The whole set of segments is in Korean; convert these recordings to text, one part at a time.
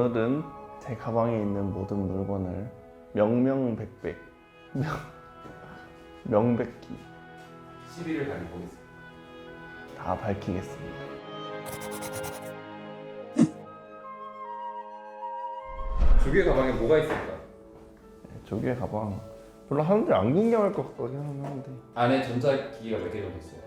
오늘은 제 가방에 있는 모든 물건을 명명백백 명, 명백기 11을 달리 보겠습니다. 다 밝히겠습니다. 조개 가방에 뭐가 있습니까? 조개 가방 별로 사람들이 안 궁금할 것 같긴 한데 안에 전자기기가 몇 개 정도 있어요?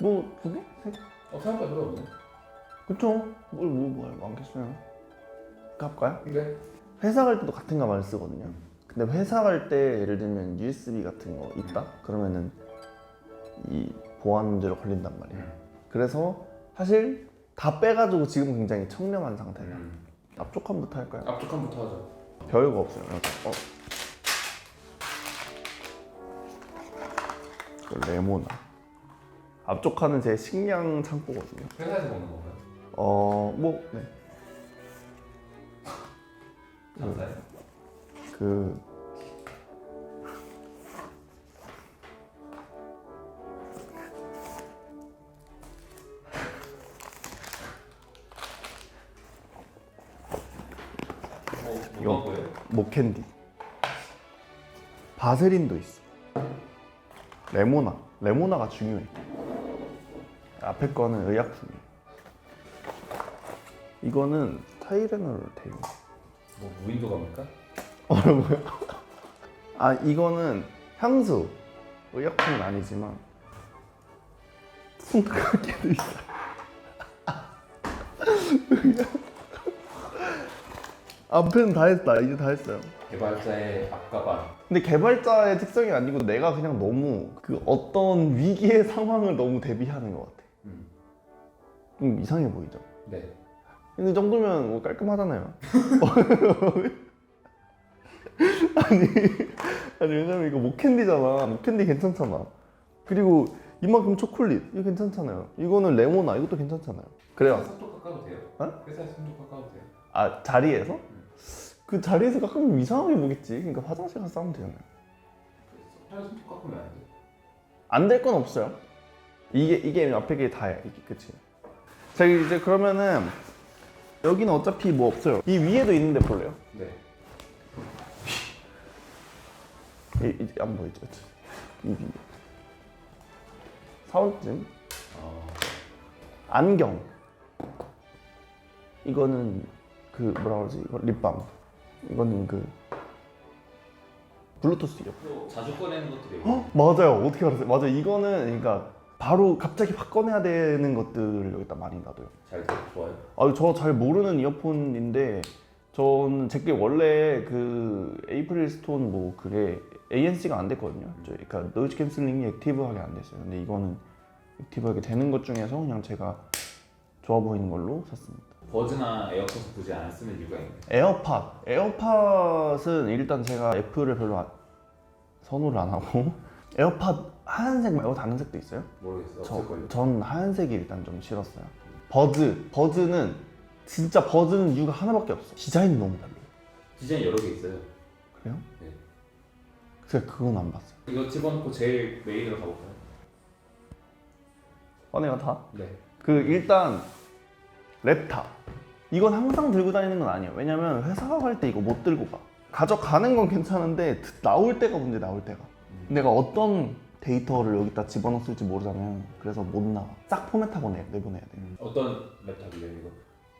뭐 두 개? 세 개? 어, 생각보다 별로 없네. 그쵸? 뭘, 뭐, 뭐 많겠어요 갈까요? 근데 회사 갈 때도 같은 가방을 쓰거든요 근데 회사 갈 때 예를 들면 USB 같은 거 있다? 그러면은 이 보안 문제로 걸린단 말이에요 음. 그래서 사실 다 빼가지고 지금 굉장히 청렴한 상태예요 음. 앞쪽함부터 할까요? 앞쪽함부터 하죠. 별거 없어요 여기. 어. 이거 레모나 칸은 제 식량 창고거든요 회사에서 먹는 건가요? 어, 뭐, 네. 감사해요. 그, 뭐, 이거. 뭐예요? 목캔디. 바세린도 있어. 레모나. 레모나가 중요해. 앞에 거는 의약품이에요. 이거는 타이레놀 대용. 뭐 무인도 갑니까? 뭐라고요? 아 이거는 향수 의약품은 아니지만 손가락에도 있어요. 앞에는 다 했다. 이제 다 했어요. 개발자의 앞가방. 근데 개발자의 특성이 아니고 내가 그냥 너무 그 어떤 위기의 상황을 너무 대비하는 것 같아. 음. 좀 이상해 보이죠? 네. 근데 이 정도면 뭐 깔끔하잖아요. 아니, 아니 왜냐면 이거 목캔디잖아. 목캔디 괜찮잖아. 그리고 이만큼 초콜릿 이거 괜찮잖아요. 이거는 레모나 이것도 괜찮잖아요. 그래요. 손톱 깎아도 돼요? 어? 회사에서 손톱 깎아도 돼요? 아 자리에서? 그 자리에서 깎으면 이상하게 보겠지. 그러니까 화장실 가서 싸면 되잖아요. 회사에서 손톱 깎으면 안 돼. 안될 건 없어요. 이게 이게 앞에 게 다야. 이게 끝이. 자 이제 그러면은 여기는 어차피 뭐 없어요. 이 위에도 있는데 볼래요? 네. 이, 이제 안 보이죠? 이 위에. 사원증, 어, 안경. 이거는 그 뭐라 그러지? 이거 립밤. 이거는 그 블루투스 이어. 또 자주 꺼내는 것들이 어? 맞아요. 어떻게 알았어요? 맞아요. 이거는 그러니까 바로 갑자기 확 꺼내야 되는 것들을 여기다 많이 놔둬요. 잘 돼. 좋아요. 아, 저 잘 모르는 이어폰인데 저는 제게 원래 그 에이프릴 스톤 뭐 그게 ANC가 안 됐거든요. 저 그러니까 노이즈 캔슬링이 액티브하게 안 됐어요. 근데 이거는 액티브하게 되는 것 중에서 그냥 제가 좋아 보이는 걸로 샀습니다. 버즈나 에어팟을 굳이 안 쓰는 이유가 있네. 에어팟. 에어팟은 일단 제가 애플을 별로 안- 선호를 안 하고 에어팟 하얀색 말고 다른 색도 있어요? 모르겠어요. 저, 없을걸요. 전 하얀색이 일단 좀 싫었어요. 버즈. 버즈는 진짜 버즈는 이유가 하나밖에 없어. 디자인이 너무 달라요. 디자인 여러 개 있어요. 그래요? 네. 제가 그건 안 봤어요. 이거 집어넣고 제일 메인으로 가볼까요? 꺼내요 다? 네. 그 일단 랩탑. 이건 항상 들고 다니는 건 아니에요. 왜냐면 회사 갈 때 이거 못 들고 가. 가져가는 건 괜찮은데 드- 나올 때가 문제 나올 때가. 내가 어떤 데이터를 여기다 집어넣었을지 모르잖아요. 그래서 못 나와. 싹 포맷하고 내, 내보내야 돼. 음, 어떤 랩탑이에요 이거?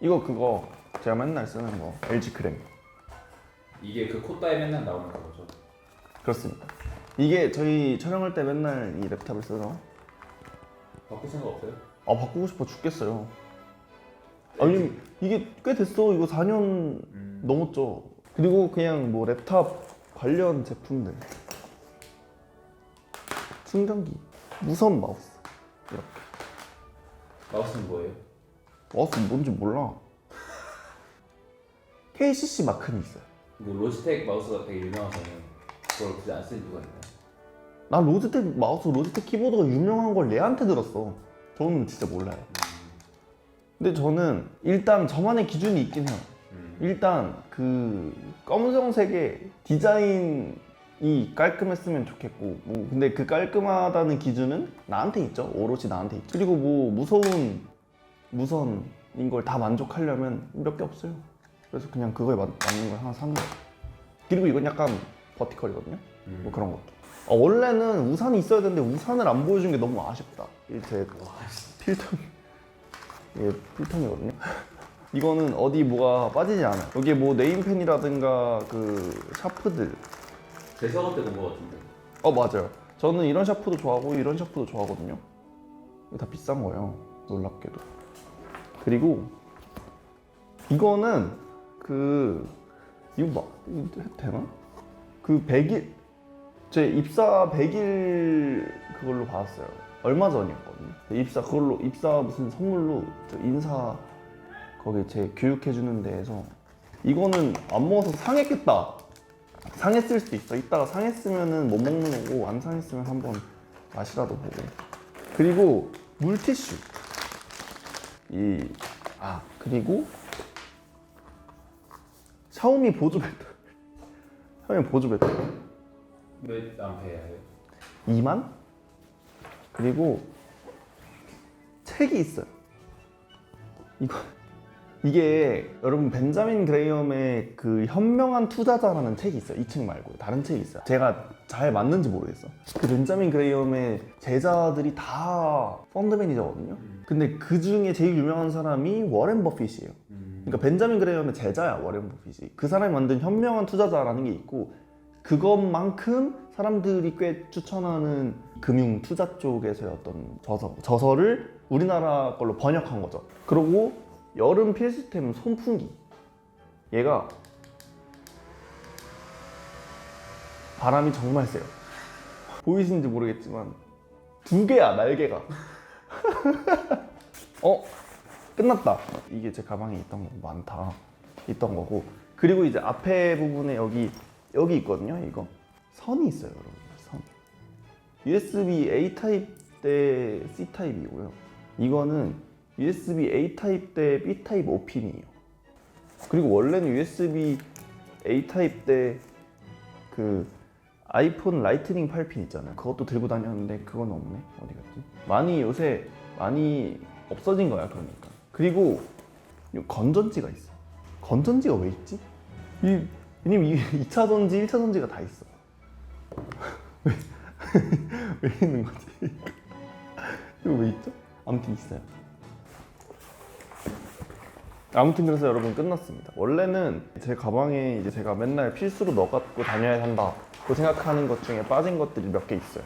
이거 그거 제가 맨날 쓰는 거 LG 크랭. 이게 그 콧다에 맨날 나오는 거죠. 그렇습니다. 이게 저희 촬영할 때 맨날 이 랩탑을 쓰죠. 바꿀 생각 없어요? 아 바꾸고 싶어 죽겠어요. 아니 이게 꽤 됐어. 이거 4년 음. 넘었죠. 그리고 그냥 뭐 랩탑 관련 제품들. 충전기, 무선 마우스. 이렇게. 마우스는 뭐예요? 마우스 뭔지 몰라. KCC 마크는 있어요. 뭐 로지텍 마우스가 되게 유명하잖아요. 그걸 굳이 안 쓰는 이유가 있나요? 나 로지텍 마우스, 로지텍 키보드가 유명한 걸 얘한테 들었어. 저는 진짜 몰라요. 근데 저는 일단 저만의 기준이 있긴 해요. 음. 일단 그 검정색의 디자인 이 깔끔했으면 좋겠고 뭐 근데 그 깔끔하다는 기준은 나한테 있죠 오롯이 나한테 있죠 그리고 뭐 무서운 무선인 걸 다 만족하려면 몇 개 없어요 그래서 그냥 그거에 맞, 맞는 걸 하나 산 거예요. 그리고 이건 약간 버티컬이거든요. 뭐 그런 것도. 어, 원래는 우산이 있어야 되는데 우산을 안 보여준 게 너무 아쉽다. 이제 필통 이게 필통이거든요. 이거는 어디 뭐가 빠지지 않아요. 여기에 뭐 네임펜이라든가 그 샤프들. 대성원 때본 것 같은데. 어 맞아요. 저는 이런 샤프도 좋아하고 이런 샤프도 좋아하거든요. 이거 다 비싼 거예요. 놀랍게도. 그리고 이거는 그 이거 막 이거 해도 되나? 그 100일 제 입사 100일 그걸로 받았어요. 얼마 전이었거든요. 입사 그걸로 입사 무슨 선물로 저 인사 거기 제 교육해 주는 데에서 이거는 안 먹어서 상했겠다. 상했을 수도 있어. 이따가 상했으면은 못 먹는 거고 안 상했으면 한번 맛이라도 보고. 그리고 물티슈. 이 아 그리고 샤오미 보조 배터리. 샤오미 보조 배터리. 몇 암페어예요? 2만? 그리고 책이 있어요. 이거 이게 여러분 벤자민 그레이엄의 그 현명한 투자자라는 책이 있어요. 이 책 말고 다른 책이 있어요. 제가 잘 맞는지 모르겠어. 그 벤자민 그레이엄의 제자들이 다 펀드 매니저거든요. 근데 그 중에 제일 유명한 사람이 워렌 버핏이에요. 그러니까 벤자민 그레이엄의 제자야 워렌 버핏이. 그 사람이 만든 현명한 투자자라는 게 있고 그것만큼 사람들이 꽤 추천하는 금융 투자 쪽에서의 어떤 저서 저서를 우리나라 걸로 번역한 거죠. 그리고 여름 필수템 손풍기. 얘가 바람이 정말 세요. 보이시는지 모르겠지만 두 개야 날개가. 어 끝났다. 이게 제 가방에 있던 거 많다. 있던 거고 그리고 이제 앞에 부분에 여기 여기 있거든요. 이거 선이 있어요, 여러분. 선. USB A 타입 대 C 타입이고요. 이거는 USB A 타입 대 B 타입 5핀이에요. 그리고 원래는 USB A 타입 대 그 아이폰 라이트닝 8핀 있잖아요. 그것도 들고 다녔는데 그건 없네. 어디 갔지? 많이 요새 많이 없어진 거야, 그러니까. 그리고 이 건전지가 있어. 건전지가 왜 있지? 이 왜냐면 이 2차 전지, 1차 전지가 다 있어. 왜, 왜 있는 거지? 이거 왜 있죠? 아무튼 있어요. 아무튼 그래서 여러분 끝났습니다. 원래는 제 가방에 이제 제가 맨날 필수로 넣어 갖고 다녀야 한다고 생각하는 것 중에 빠진 것들이 몇 개 있어요.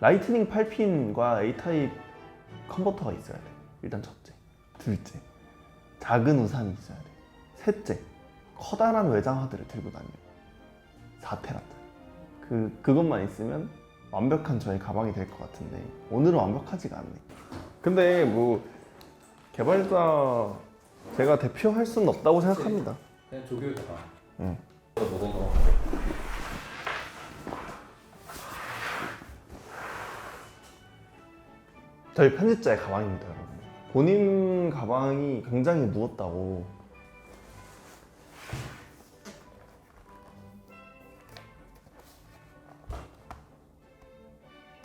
라이트닝 8핀과 A 타입 컨버터가 있어야 돼. 일단 첫째. 둘째. 작은 우산이 있어야 돼. 셋째. 커다란 외장하드를 들고 다녀요. 4테라짜리. 그 그것만 있으면 완벽한 저의 가방이 될 것 같은데 오늘은 완벽하지가 않네. 근데 뭐 개발자 제가 대표할 수는 없다고 생각합니다. 그냥 가방. 응. 또 먹은 거. 저희 편집자의 가방입니다, 여러분. 본인 가방이 굉장히 무겁다고.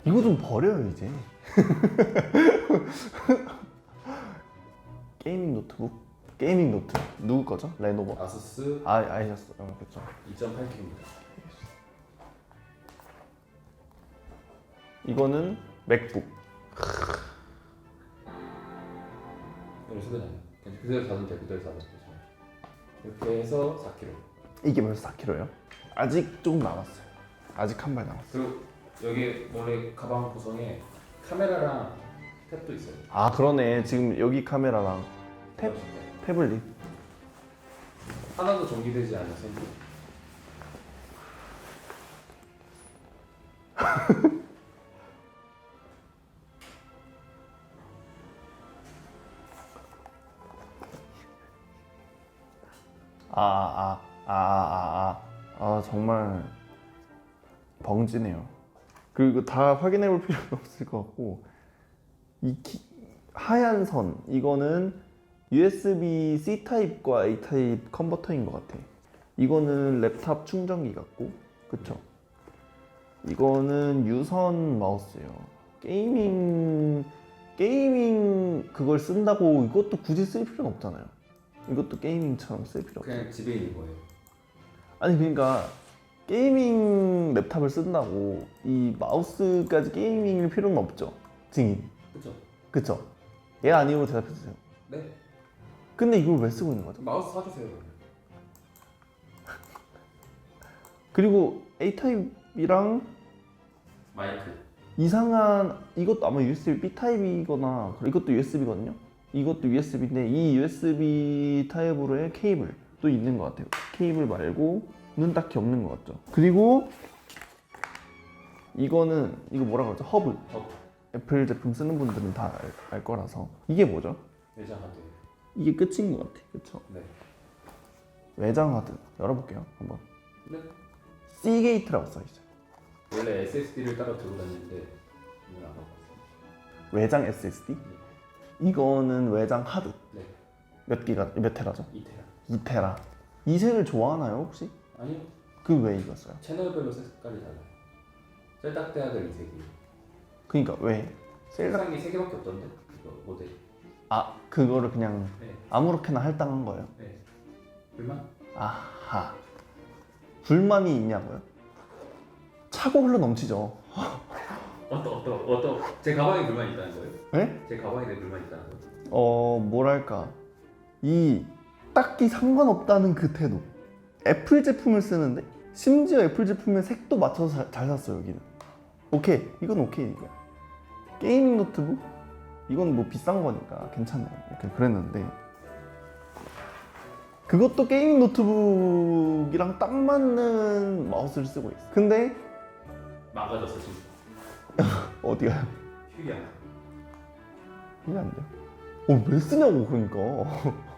이거 좀 버려요, 이제. 게이밍 노트북? 게이밍 노트. 누구 거죠? 레노버. 아수스 아, 아니셨어. 어, 그렇죠. 2.8kg입니다. 이거는 맥북. 그대로 사도 돼. 그대로 사도 돼. 이렇게 해서 4kg. 이게 벌써 4kg예요? 아직 조금 남았어요. 아직 한 발 남았어요. 그리고 여기 원래 가방 구성에 카메라랑 탭도 있어요. 아 그러네 지금 여기 카메라랑 탭? 태블릿 하나도 전기되지 않은 샘플. 아, 아아 아 아 아. 아, 정말 벙지네요. 그리고 다 확인해 볼 필요는 없을 것 같고 이 키- 하얀 선 이거는 USB C 타입과 A 타입 컨버터인 것 같아 이거는 랩탑 충전기 같고 그쵸 이거는 유선 마우스예요 게이밍 게이밍 그걸 쓴다고 이것도 굳이 쓸 필요는 없잖아요 이것도 게이밍처럼 쓸 필요 없어. 그냥 집에 있는 거예요. 아니 그러니까 게이밍 랩탑을 쓴다고 이 마우스까지 게이밍일 필요는 없죠. 증인. 그렇죠? 그쵸? 얘 아니고 대답해 주세요. 네. 근데 이걸 왜 쓰고 있는 거죠? 마우스 사주세요. 그리고 A 타입이랑 마이크. 이상한 이것도 아마 USB B 타입이거나 이것도 USB거든요. 이것도 USB인데 이 USB 타입으로의 케이블도 있는 것 같아요. 케이블 말고는 딱히 없는 것 같죠. 그리고 이거는 이거 뭐라 그러죠? 허브. 어, 애플 제품 쓰는 분들은 다 알 거라서 이게 뭐죠? 내장 하드. 이게 끝인 것 같아. 그렇죠? 네. 외장 하드 열어볼게요. 한번. 네. C 게이트라고 써 있어요. 원래 SSD를 따로 들고 다니는데 이건 안 갖고 왔어요. 외장 SSD. 이거는 외장 하드. 네. 몇 기가 몇 테라죠? 2테라. 2테라. 이 색을 좋아하나요 혹시? 아니요. 그 왜 이거 써요? 채널별로 색깔이 달라요. 셀딱대야 될 이색이. 그러니까 왜? 셀락 색상이 세 개밖에 없던데 이거 모델. 아 그거를 그냥 네. 아무렇게나 할당한 거예요. 네. 불만? 아하. 불만이 있냐고요? 차고 흘러 넘치죠. 어떤 어떤 어떤 제 가방에 불만 있다는 거예요? 네? 제 가방에 내 불만 있다는 거예요? 어 뭐랄까 이 딱히 상관없다는 그 태도. 애플 제품을 쓰는데 심지어 애플 제품의 색도 맞춰서 잘, 잘 샀어요 여기는. 오케이 이건 오케이 이거. 게이밍 노트북 이건 뭐 비싼 거니까 괜찮아요. 이렇게 그랬는데 그것도 게이밍 노트북이랑 딱 맞는 마우스를 쓰고 있어. 근데 망가졌어 지금. 어디가요? 휴양. 이게 안 돼요. 어, 왜 쓰냐고 그러니까.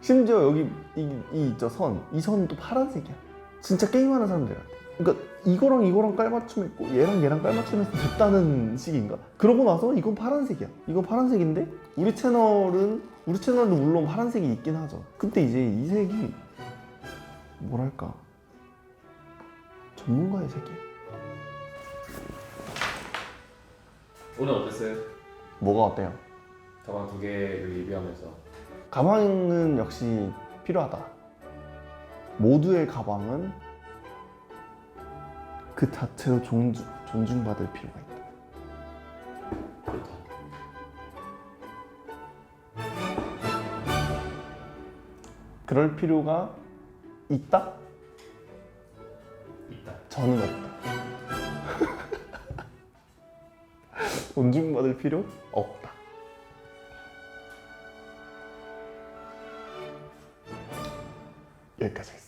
심지어 여기 이, 이 있죠 선. 이 선도 파란색이야. 진짜 게임하는 사람들 같아. 그러니까 이거랑 이거랑 깔맞춤 했고 얘랑 얘랑 깔맞춤 해서 됐다는 식인가? 그러고 나서 이건 파란색이야. 이건 파란색인데 우리 채널은 우리 채널도 물론 파란색이 있긴 하죠. 근데 이제 이 색이 뭐랄까 전문가의 색이야. 오늘 어땠어요? 뭐가 어때요? 가방 두 개를 리뷰하면서 가방은 역시 필요하다. 모두의 가방은 그 자체로 존중, 존중받을 필요가 있다. 그럴 필요가 있다? 있다. 저는 없다. 존중받을 필요 없다. 여기까지.